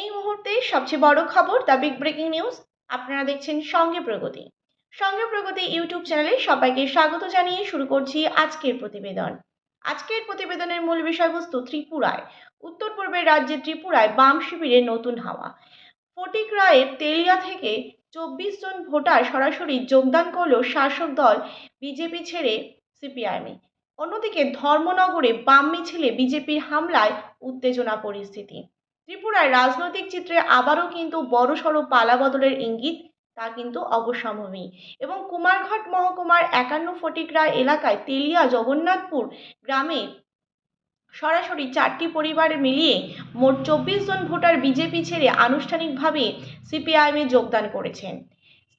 এই মুহূর্তে সবচেয়ে বড় খবর দ্য বিগ ব্রেকিং নিউজ। আপনারা দেখছেন সঙ্গে প্রগতি। সঙ্গে প্রগতি ইউটিউব চ্যানেলে সবাইকে স্বাগত জানিয়ে শুরু করছি আজকের প্রতিবেদন। আজকের প্রতিবেদনের মূল বিষয়বস্তু ত্রিপুরায়। উত্তর পূর্বের রাজ্যে ত্রিপুরায় বাম শিবিরের নতুন হাওয়া। ফটিক রায়ের তেলিয়া থেকে চব্বিশ জন ভোটার সরাসরি যোগদান করল শাসক দল বিজেপি ছেড়ে সিপিআইএমে। অন্যদিকে ধর্মনগরে বাম মিছিলে বিজেপির হামলায় উত্তেজনা পরিস্থিতি। ত্রিপুরার রাজনৈতিক চিত্রে আবারও কিন্তু বড়সড় পালাবদলের ইঙ্গিত, তা কিন্তু অবসম্ভবী এবং কুমারঘাট মহকুমার একান্ন ফটিকরা এলাকায় তেলিয়া জগন্নাথপুর গ্রামে সরাসরি চারটি পরিবার মিলিয়ে মোট চব্বিশ জন ভোটার বিজেপি ছেড়ে আনুষ্ঠানিকভাবে সিপিআইএমে যোগদান করেছেন।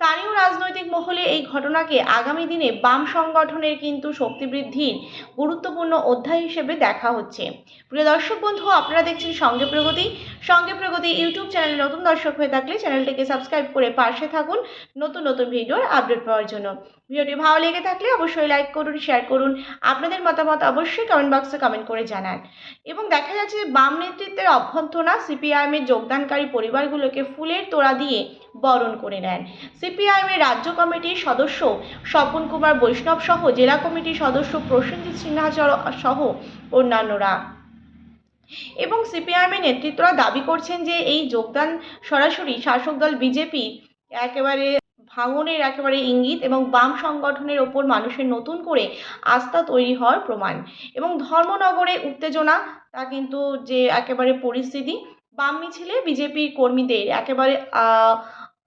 স্থানীয় রাজনৈতিক মহলে এই ঘটনাকে আগামী দিনে বাম সংগঠনের কিন্তু শক্তি বৃদ্ধির গুরুত্বপূর্ণ অধ্যায় হিসেবে দেখা হচ্ছে। প্রিয় দর্শক বন্ধু, আপনারা দেখছেন সঙ্গে প্রগতি। সঙ্গে প্রগতি ইউটিউব চ্যানেলে নতুন দর্শক হয়ে থাকলে চ্যানেলটিকে সাবস্ক্রাইব করে পাশে থাকুন নতুন নতুন ভিডিওর আপডেট পাওয়ার জন্য। ভিডিওটি ভালো লেগে থাকলে অবশ্যই লাইক করুন শেয়ার করুন, আপনাদের মতামত অবশ্যই কমেন্ট বক্সে কমেন্ট করে জানান। এবং দেখা যাচ্ছে যে বাম নেতৃত্বের অভ্যর্থনা সিপিআইএমের যোগদানকারী পরিবারগুলোকে ফুলের তোড়া দিয়ে বরণ করে নেন। সিপিআইএমের রাজ্য কমিটির সদস্য স্বপন কুমার বৈষ্ণব সহ জেলা কমিটির সদস্য প্রসেনজিৎ সিনহাচর সহ অন্যান্যরা। এবং সিপিআইএমের নেতৃত্বরা দাবি করছেন যে এই যোগদান সরাসরি শাসক দল বিজেপি একেবারে ভাঙনের একেবারে ইঙ্গিত এবং বাম সংগঠনের ওপর মানুষের নতুন করে আস্থা তৈরি হওয়ার প্রমাণ। এবং ধর্মনগরে উত্তেজনা, তা কিন্তু যে একেবারে পরিস্থিতি, বাম মিছিলে বিজেপির কর্মীদের একেবারে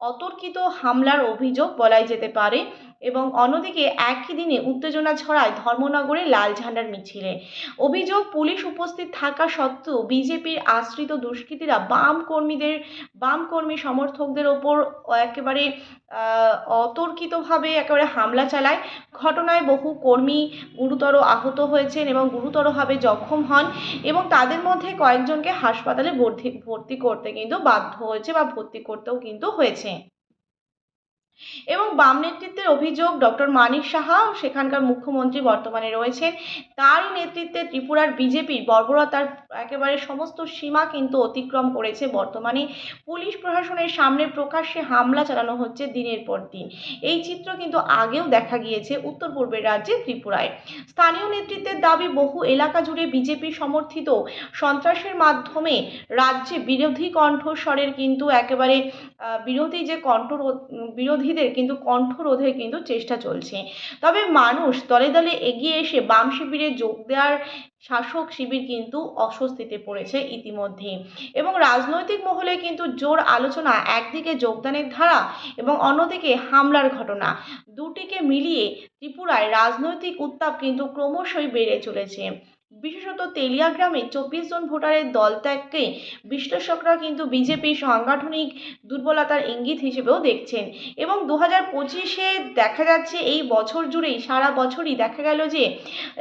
অতর্কিত হামলার অভিযোগ বলাই যেতে পারে। এবং অন্যদিকে একই দিনে উত্তেজনা ছড়ায় ধর্মনগরে লাল ঝান্ডার মিছিলে। অভিযোগ, পুলিশ উপস্থিত থাকা সত্ত্বেও বিজেপির আশ্রিত দুষ্কৃতীরা বাম কর্মীদের, বাম কর্মী সমর্থকদের ওপর একেবারে অতর্কিতভাবে একেবারে হামলা চালায়। ঘটনায় বহু কর্মী গুরুতর আহত হয়েছেন এবং গুরুতরভাবে জখম হন এবং তাদের মধ্যে কয়েকজনকে হাসপাতালে ভর্তি ভর্তি করতে কিন্তু বাধ্য হয়েছে বা ভর্তি করতেও কিন্তু হয়েছে। এবং বাম নেতৃত্বের অভিযোগ ডক্টর মানিক সাহা সেখানকার মুখ্যমন্ত্রী বর্তমানে রয়েছেন। তারই নেতৃত্বে ত্রিপুরার বিজেপির বর্বরতার একেবারে সমস্ত সীমা কিন্তু অতিক্রম করেছে বর্তমানে। পুলিশ প্রশাসনের সামনে প্রকাশ্যে হামলা চালানো হচ্ছে দিনের পর দিন। এই চিত্র কিন্তু আগেও দেখা গিয়েছে উত্তর পূর্বের রাজ্যে ত্রিপুরায়। স্থানীয় নেতৃত্বের দাবি, বহু এলাকা জুড়ে বিজেপি সমর্থিত সন্ত্রাসের মাধ্যমে রাজ্যে বিরোধী কণ্ঠস্বরের কিন্তু একেবারে বিরোধী যে কণ্ঠ বিরোধীদের কিন্তু কণ্ঠরোধের কিন্তু চেষ্টা চলছে। তবে মানুষ দলে দলে এগিয়ে এসে বাম শিবিরে যোগ দেওয়ার শাসক শিবির কিন্তু অস্বস্তিতে পড়েছে ইতিমধ্যে এবং রাজনৈতিক মহলে কিন্তু জোর আলোচনা, একদিকে যোগদানের ধারা এবং অন্যদিকে হামলার ঘটনা। দুটিকে মিলিয়ে ত্রিপুরায় রাজনৈতিক উত্তাপ কিন্তু ক্রমশই বেড়ে চলেছে। বিশেষত তেলিয়া গ্রামে চব্বিশ জন ভোটারের দল ত্যাগকে বিশ্লেষকরা কিন্তু বিজেপির সাংগঠনিক দুর্বলতার ইঙ্গিত হিসেবেও দেখছেন। এবং দু হাজার পঁচিশে দেখা যাচ্ছে এই বছর জুড়েই সারা বছরই দেখা গেল যে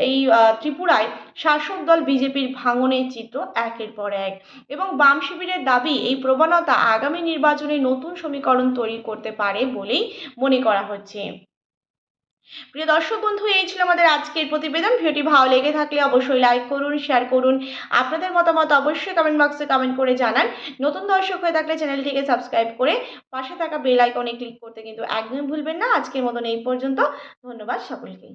এই ত্রিপুরায় শাসক দল বিজেপির ভাঙনের চিত্র একের পর এক। এবং বাম শিবিরের দাবি, এই প্রবণতা আগামী নির্বাচনে নতুন সমীকরণ তৈরি করতে পারে বলেই মনে করা হচ্ছে। প্রিয় দর্শক বন্ধু, এই ছিল আমাদের আজকের প্রতিবেদন। ভিডিওটি ভালো লেগে থাকলে অবশ্যই লাইক করুন শেয়ার করুন। আপনাদের মতামত অবশ্যই কমেন্ট বক্সে কমেন্ট করে জানান। নতুন দর্শক হয়ে থাকলে চ্যানেলটিকে সাবস্ক্রাইব করে পাশে থাকা বেল আইকনে ক্লিক করতে কিন্তু একদমই ভুলবেন না। আজকের মতন এই পর্যন্ত। ধন্যবাদ সকলকেই